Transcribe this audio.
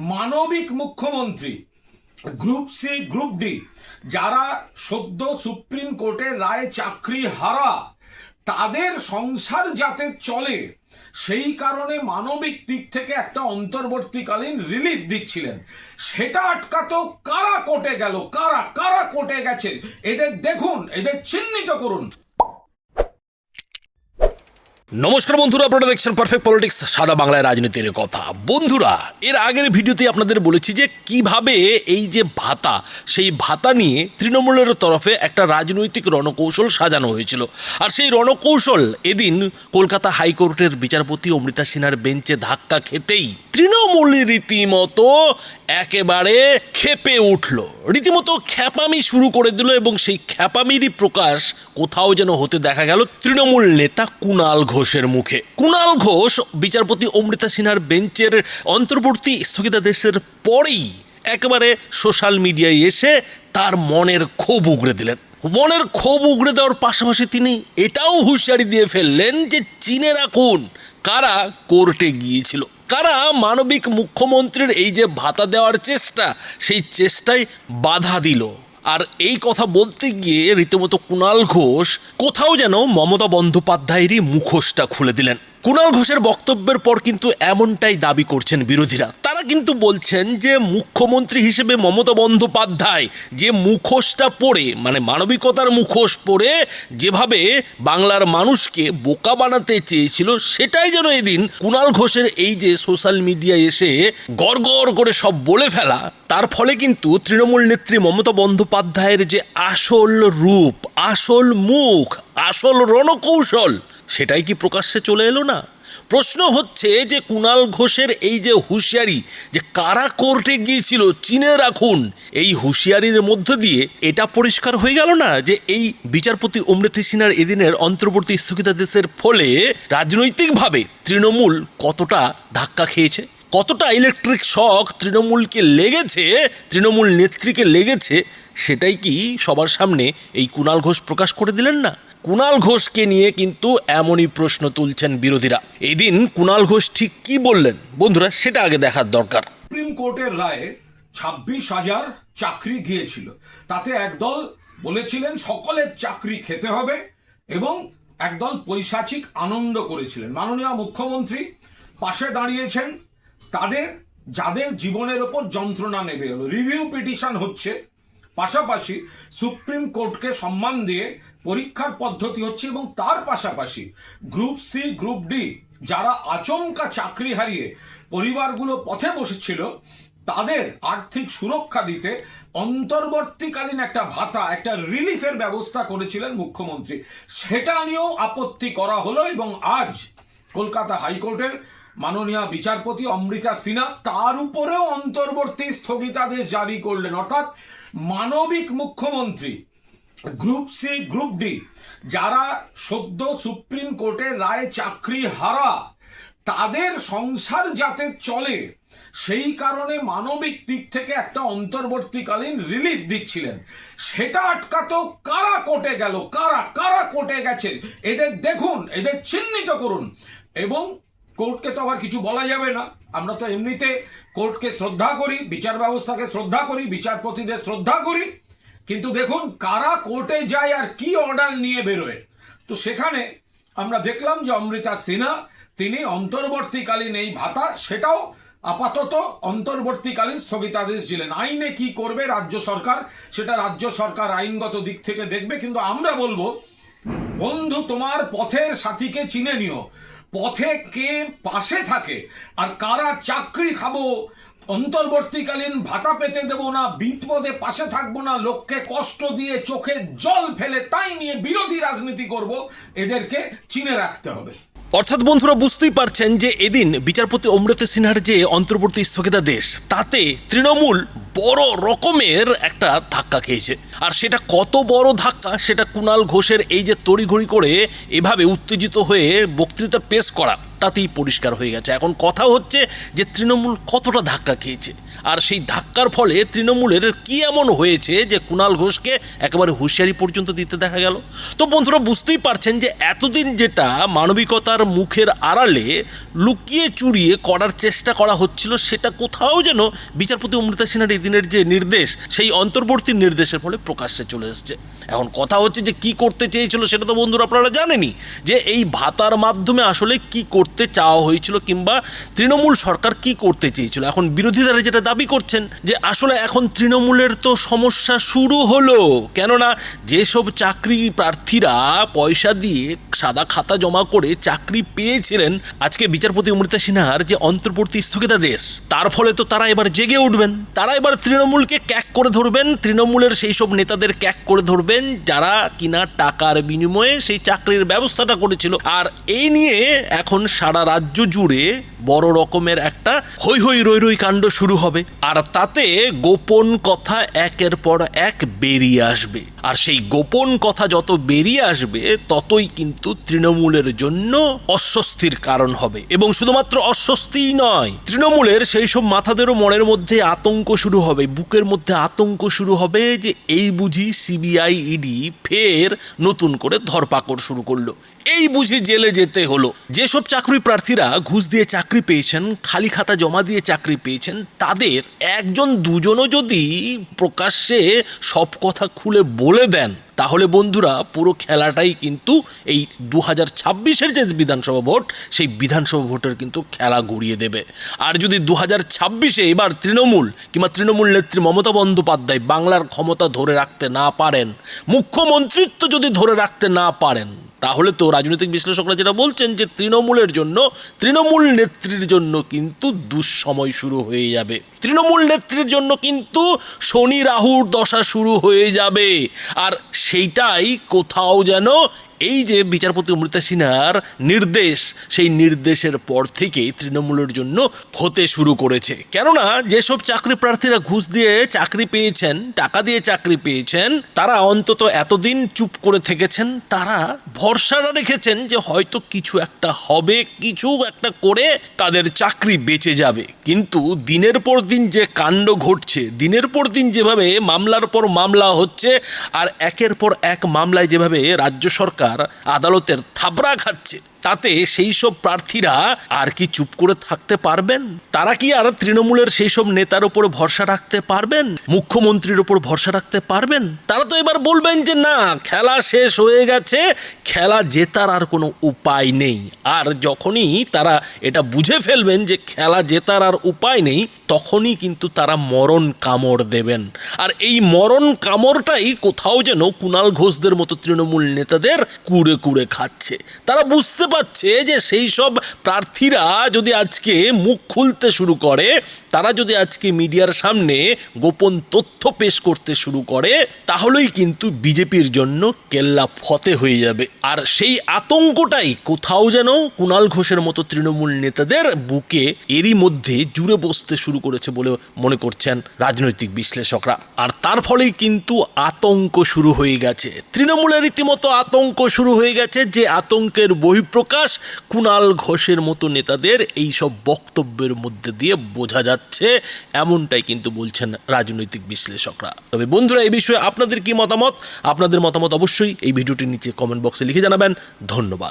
মানবিক মুখ্যমন্ত্রী, group C, group D, যারা সদ্য সুপ্রিম কোর্টের রায় চাকরি হারা, তাদের সংসার যাতে চলে, সেই কারণে মানবিক দিক থেকে একটা অন্তর্বর্তীকালীন রিলিফ দিচ্ছিলেন। সেটা আটকাতেও কারা কোর্টে গেল, কারা কারা কোর্টে গেছে? এদের দেখুন, এদের চিহ্নিত করুন। নমস্কার বন্ধুরা, আপনারা দেখছেন পারফেক্ট পলিটিক্স সাদা বাংলায় রাজনীতির কথা। বন্ধুরা, এর আগের ভিডিওতে আপনাদের বলেছি যে কীভাবে এই যে ভাতা, সেই ভাতা নিয়ে তৃণমূলের তরফে একটা রাজনৈতিক রণকৌশল সাজানো হয়েছিল। আর সেই রণকৌশল এদিন কলকাতা হাইকোর্টের বিচারপতি অমৃতা সিনহার বেঞ্চে ধাক্কা খেতেই তৃণমূল রীতিমতো একেবারে খেপে উঠল। রীতিমতো খ্যাপামি শুরু করে দিল এবং সেই খ্যাপামিরই প্রকাশ কোথাও যেন হতে দেখা গেল তৃণমূল নেতা কুণাল ঘোষের মুখে। কুণাল ঘোষ বিচারপতি অমৃতা সিনহার বেঞ্চের অন্তর্বর্তী স্থগিতাদেশের পরেই একেবারে সোশ্যাল মিডিয়ায় এসে তার মনের ক্ষোভ উগড়ে দিলেন। মনের ক্ষোভ উগড়ে দেওয়ার পাশাপাশি তিনি এটাও হুঁশিয়ারি দিয়ে ফেললেন যে, চীনে রাখুন কারা কোর্টে গিয়েছিল। কারা মানবিক মুখ্যমন্ত্রীর এই যে ভাতা দেওয়ার চেষ্টা, সেই চেষ্টায় বাধা দিল। আর এই কথা বলতে গিয়ে রীতিমতো কুণাল ঘোষ কোথাও যেন মমতা বন্দ্যোপাধ্যায়েরই মুখোশটা খুলে দিলেন। কুণাল ঘোষের বক্তব্যের পর কিন্তু এমনটাই দাবি করছেন বিরোধীরা। তারা কিন্তু বলছেন যে মুখ্যমন্ত্রী হিসেবে মমতা বন্দ্যোপাধ্যায় যে মুখোশটা পড়ে মানে মানবিকতার মুখোশ পড়ে যেভাবে বাংলার মানুষকে বোকা বানাতে চেয়েছিল, সেটাই যেন এদিন কুণাল ঘোষের এই যে সোশ্যাল মিডিয়ায় এসে গড় করে সব বলে ফেলা, তার ফলে কিন্তু তৃণমূল নেত্রী মমতা বন্দ্যোপাধ্যায়ের যে আসল রূপ, আসল মুখ, আসল রণকৌশল সেটাই কি প্রকাশ্যে চলে এলো না? প্রশ্ন হচ্ছে যে কুণাল ঘোষের এই যে হুঁশিয়ারি, যে কারা কোর্টে গিয়েছিল, চিনে রাখুন, এই হুঁশিয়ারির মধ্য দিয়ে এটা পরিষ্কার হয়ে গেল না যে এই বিচারপতি অমৃতি সিনহার এদিনের অন্তর্বর্তী স্থগিতাদেশের ফলে রাজনৈতিকভাবে তৃণমূল কতটা ধাক্কা খেয়েছে? কতটা ইলেকট্রিক শক তৃণমূলকে লেগেছে, তৃণমূল নেত্রীকে লেগেছে, সেটাই কি সবার সামনে এই কুণাল ঘোষ প্রকাশ করে দিলেন না? কুণাল ঘোষকে নিয়ে কিন্তু এমনই প্রশ্ন তুলছেন বিরোধীরা। এদিন কুণাল ঘোষ ঠিক কি বললেন? বন্ধুরা, সেটা আগে দেখার দরকার। সুপ্রিম কোর্টের রায়ে ছাব্বিশ হাজার চাকরি গিয়েছিল। তাতে একদল বলেছিলেন সকলের চাকরি খেতে হবে এবং একদল পৈশাচিক আনন্দ করেছিলেন। মাননীয় মুখ্যমন্ত্রী পাশে দাঁড়িয়েছেন। তাদের, যাদের জীবনের ওপর যন্ত্রণা নেবে হলো রিভিউ পিটিশন হচ্ছে। পাশাপাশি সুপ্রিম কোর্টকে সম্মান দিয়ে পরীক্ষার পদ্ধতি হচ্ছে এবং তার পাশাপাশি গ্রুপ সি, গ্রুপ ডি যারা আচমকা চাকরি হারিয়ে পরিবারগুলো পথে বসেছিল, তাদের আর্থিক সুরক্ষা দিতে অন্তর্বর্তীকালীন একটা ভাতা, একটা রিলিফের ব্যবস্থা করেছিলেন মুখ্যমন্ত্রী। সেটা নিয়েও আপত্তি করা হলো এবং আজ কলকাতা হাইকোর্টের মাননীয় বিচারপতি অমৃতা সিনহা তার উপরেও অন্তর্বর্তী স্থগিতাদেশ জারি করলেন। অর্থাৎ মানবিক মুখ্যমন্ত্রী গ্রুপ সি, গ্রুপ ডি। যারা সদ্য সুপ্রিম কোর্টের রায় চাকরি হারা, তাদের সংসার যাতে চলে, সেই কারণে মানবিক দিক থেকে একটা অন্তর্বর্তীকালীন রিলিফ দিচ্ছিলেন। সেটা আটকাতেও কারা কোর্টে গেল, কারা কারা কোর্টে গেছে, এদের দেখুন, এদের চিহ্নিত করুন। এবং কোর্টকে তো আবার কিছু বলা যাবে না। আমরা তো এমনিতে কোর্টকে শ্রদ্ধা করি, বিচার ব্যবস্থাকে শ্রদ্ধা করি, বিচারপতিদের শ্রদ্ধা করি। কিন্তু দেখুন কারা কোর্টে যায় আর কি অর্ডার নিয়ে বেরোয়। তো সেখানে আমরা দেখলাম যে অমৃতা সিনহা, তিনি অন্তর্বর্তীকালীন এই ভাতা, সেটাও আপাতত অন্তর্বর্তীকালীন স্থগিতাদেশ দিলেন। আইনে কি করবে রাজ্য সরকার, সেটা রাজ্য সরকার আইনগত দিক থেকে দেখবে, কিন্তু আমরা বলব, বন্ধু, তোমার পথের সাথীকে চিনে নিও। পথে কে পাশে থাকে, আর কারা চাকরি খাব অন্তর্বর্তীকালীন ভাতা পেতে দেবো না, বিপদে পাশে থাকব না, লোককে কষ্ট দিয়ে চোখে জল ফেলে তাই নিয়ে বিরোধী রাজনীতি করব, এদেরকে চিনে রাখতে হবে। অর্থাৎ বন্ধুরা, বুঝতেই পারছেন যে এদিন বিচারপতি অমৃত সিনহার যে অন্তর্বর্তী স্থগিতাদেশ তাতে তৃণমূল বড় রকমের একটা ধাক্কা খেয়েছে। আর সেটা কত বড় ধাক্কা, সেটা কুণাল ঘোষের এই যে তড়িঘড়ি করে এভাবে উত্তেজিত হয়ে বক্তৃতা পেশ করা। তাতেই পরিষ্কার হয়ে গেছে। এখন কথা হচ্ছে যে তৃণমূল কতটা ধাক্কা খেয়েছে। আর সেই ধাক্কার ফলে তৃণমূলের কি এমন হয়েছে যে কুণাল ঘোষকে একেবারে হুঁশিয়ারি পর্যন্ত দিতে দেখা গেল? তো বন্ধুরা, বুঝতেই পারছেন যে এতদিন যেটা মানবিকতার মুখের আড়ালে লুকিয়ে চুরিয়ে করার চেষ্টা করা হচ্ছিল, সেটা কোথাও যেন বিচারপতি অমৃতা সিনহার দিনের যে নির্দেশ, সেই অন্তর্বর্তী নির্দেশের ফলে প্রকাশ্যে চলে এসছে। এখন কথা হচ্ছে যে কি করতে চেয়েছিল, সেটা তো বন্ধুরা আপনারা জানেনই যে এই ভাতার মাধ্যমে আসলে কি করতে চাওয়া হয়েছিল কিংবা তৃণমূল সরকার কি করতে চেয়েছিল? এখন বিরোধীরা যেটা দাবি করছেন যে আসলে এখন তৃণমূলের তো সমস্যা শুরু হলো। কেননা যেসব চাকরি প্রার্থীরা পয়সা দিয়ে সাদা খাতা জমা করে চাকরি পেয়েছিলেন, আজকে বিচারপতি অমৃতা সিনহার যে অন্তর্বর্তী স্থগিতাদেশ, তার ফলে তো তারা এবার জেগে উঠবেন। তারা এবার তৃণমূলকে ক্যাক করে ধরবেন, তৃণমূলের সেই সব নেতাদের ক্যাক করে ধরবেন, যারা কিনা টাকার বিনিময়ে সেই চাকরির ব্যবস্থাটা করেছিল। আর এই নিয়ে এখন সারা রাজ্য জুড়ে বড় রকমের একটা হৈ হৈ রৈ রৈ কাণ্ড শুরু হবে। আর তাতে গোপন কথা একের পর এক বেরিয়ে আসবে। আর সেই গোপন কথা যত বেরিয়ে আসবে, ততই কিন্তু তৃণমূলের জন্য অস্বস্তির কারণ হবে। এবং শুধুমাত্র অস্বস্তিই নয়, তৃণমূলের সেই সব মাথাদেরও মনের মধ্যে আতঙ্ক শুরু হবে, বুকের মধ্যে আতঙ্ক শুরু হবে যে এই বুঝি সিবিআই ইডি ফের নতুন করে ধরপাকড় শুরু করল। এই বুঝি জেলে যেতে হলো। যেসব চাকরি প্রার্থীরা ঘুষ দিয়ে চাকরি পেয়েছেন, খালি খাতা জমা দিয়ে চাকরি পেয়েছেন, তাদের একজন দুজনও যদি প্রকাশ্যে সব কথা খুলে বলে দেন, তাহলে বন্ধুরা পুরো খেলাটাই কিন্তু এই দু হাজার ছাব্বিশের যে বিধানসভা ভোট, সেই বিধানসভা ভোটের কিন্তু খেলা গড়িয়ে দেবে। আর যদি দু হাজার ছাব্বিশে এবার তৃণমূল কিংবা তৃণমূল নেত্রী মমতা বন্দ্যোপাধ্যায় বাংলার ক্ষমতা ধরে রাখতে না পারেন, মুখ্যমন্ত্রিত্ব যদি ধরে রাখতে না পারেন তাহলে তো রাজনৈতিক বিশ্লেষকরা যেটা বলছেন যে তৃণমূলের জন্য, তৃণমূল নেত্রীর জন্য কিন্তু দুঃসময় শুরু হয়ে যাবে। তৃণমূল নেত্রীর জন্য কিন্তু শনি রাহুর দশা শুরু হয়ে যাবে। আর সেইটাই কোথাও যেন এই যে বিচারপতি অমৃতা সিনহার নির্দেশ, সেই নির্দেশের পর থেকেই তৃণমূলের জন্য হতে শুরু করেছে। কেননা, যেসব চাকরি প্রার্থীরা ঘুষ দিয়ে চাকরি পেয়েছেন, টাকা দিয়ে চাকরি পেয়েছেন, তারা অন্তত এতদিন চুপ করে থেকেছেন, তারা ভরসাটা রেখেছেন যে হয়তো কিছু একটা হবে, কিছু একটা করে তাদের চাকরি বেঁচে যাবে। কিন্তু দিনের পর দিন যে কাণ্ড ঘটছে, দিনের পর দিন যেভাবে মামলার পর মামলা হচ্ছে, আর একের পর এক মামলায় যেভাবে রাজ্য সরকার আদালতের থাবড়া খাচ্ছে। তাতে সেই সব প্রার্থীরা আর কি চুপ করে থাকতে পারবেন? তারা কি আর তৃণমূলের সেই সব নেতার উপর ভরসা রাখতে পারবেন? মুখ্যমন্ত্রীর উপর ভরসা রাখতে পারবেন? তারা তো এবার বলবেন যে, না, খেলা শেষ হয়ে গেছে খেলা জেতার আর কোনো উপায় নেই। আর যখনই তারা এটা বুঝে ফেলবেন যে খেলা জেতার আর উপায় নেই, তখনই কিন্তু তারা মরণ কামড় দেবেন। আর এই মরণ কামড়টাই কোথাও যেন কুণাল ঘোষদের মতো তৃণমূল নেতাদের কুড়ে কুড়ে খাচ্ছে। তারা বুঝতে পারছে যে সেই সব প্রার্থীরা যদি আজকে মুখ খুলতে শুরু করে, তারা যদি আজকে মিডিয়ার সামনে গোপন তথ্য পেশ করতে শুরু করে, তাহলেই কিন্তু বিজেপির জন্য কেল্লা ফতে হয়ে যাবে। আর সেই আতঙ্কটাই কোথাও যেন কুণাল ঘোষের মতো তৃণমূল নেতাদের বুকে এরই মধ্যে জুড়ে বসতে শুরু করেছে বলে মনে করছেন রাজনৈতিক বিশ্লেষকরা। আর তার ফলেই কিন্তু আতঙ্ক শুরু হয়ে গেছে। তৃণমূলের রীতিমতো আতঙ্ক শুরু হয়ে গেছে যে আতঙ্কের বহিঃপ্রকাশ কুণাল ঘোষের মতো নেতাদের এই সব বক্তব্যের মধ্যে দিয়ে বোঝা যাচ্ছে, এমনটাই কিন্তু বলছেন রাজনৈতিক বিশ্লেষকরা। তবে বন্ধুরা এই বিষয়ে আপনাদের কি মতামত? আপনাদের মতামত অবশ্যই এই ভিডিওটির নিচে কমেন্ট বক্সে লিখে জানাবেন ধন্যবাদ।